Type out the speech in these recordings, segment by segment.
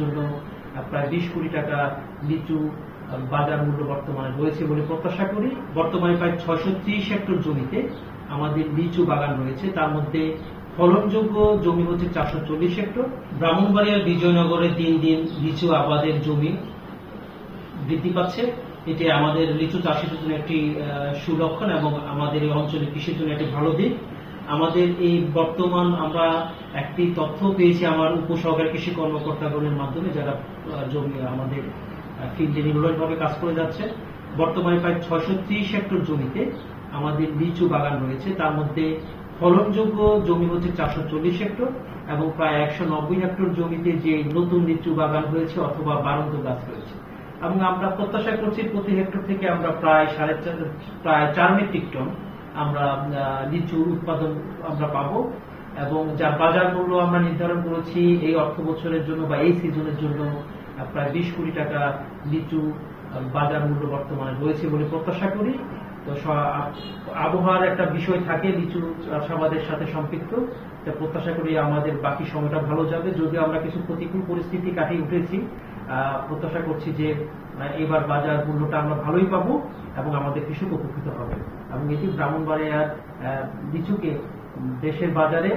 জন্য প্রায় বিশ কোটি টাকা লিচু বাজার মূল্য বর্তমানে রয়েছে বলে প্রত্যাশা করি। বর্তমানে প্রায় ছয়শো ত্রিশ হেক্টর জমিতে আমাদের লিচু বাগান রয়েছে। তার মধ্যে ফলনযোগ্য জমি হচ্ছে চারশো চল্লিশ হেক্টর। ব্রাহ্মণবাড়িয়ার বিজয়নগরে দিন দিন লিচু আবাদের জমি বৃদ্ধি পাচ্ছে। এটি আমাদের লিচু চাষের জন্য একটি সুলক্ষণ এবং আমাদের এই অঞ্চলে কৃষির জন্য একটি ভালো দিক। আমাদের এই বর্তমান আমরা একটি তথ্য পেয়েছি আমার উপসহকারী কৃষি কর্মকর্তাগণের মাধ্যমে, যারা জমি, আমাদের ফিল্ডে নির্ভরভাবে কাজ করে যাচ্ছে। বর্তমানে প্রায় ছয়শো ত্রিশ হেক্টর জমিতে আমাদের লিচু বাগান রয়েছে। তার মধ্যে ফলনযোগ্য জমি হচ্ছে চারশো চল্লিশ হেক্টর এবং প্রায় একশো নব্বই হেক্টর জমিতে যে নতুন লিচু বাগান হয়েছে অথবা বারন্ত গাছ রয়েছে। এবং আমরা প্রত্যাশা করছি প্রতি হেক্টর থেকে আমরা প্রায় সাড়ে প্রায় চার মেট্রিক টন আমরা লিচুর উৎপাদন আমরা পাবো এবং যার বাজার মূল্য আমরা নির্ধারণ করেছি এই অর্থ বছরের জন্য বা এই সিজনের জন্য প্রায় বিশ কোটি টাকা লিচু বাজার মূল্য বর্তমানে রয়েছে বলে প্রত্যাশা করি। তো আবহাওয়ার একটা বিষয় থাকে, লিচু চাষাবাদের সাথে সম্পৃক্ত। তা প্রত্যাশা করি আমাদের বাকি সময়টা ভালো যাবে। যদিও আমরা কিছু প্রতিকূল পরিস্থিতি কাটিয়ে উঠেছি প্রত্যাশা করছি যে এবার বাজার মূল্যটা আমরা ভালোই পাবো এবং আমাদের কৃষক উপকৃত হবে এবং এটি ব্রাহ্মণবাড়িয়ার লিচুকে দেশের বাজারে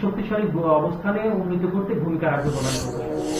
শক্তিশালী অবস্থানে উন্নীত করতে ভূমিকা রাখবে মনে করি।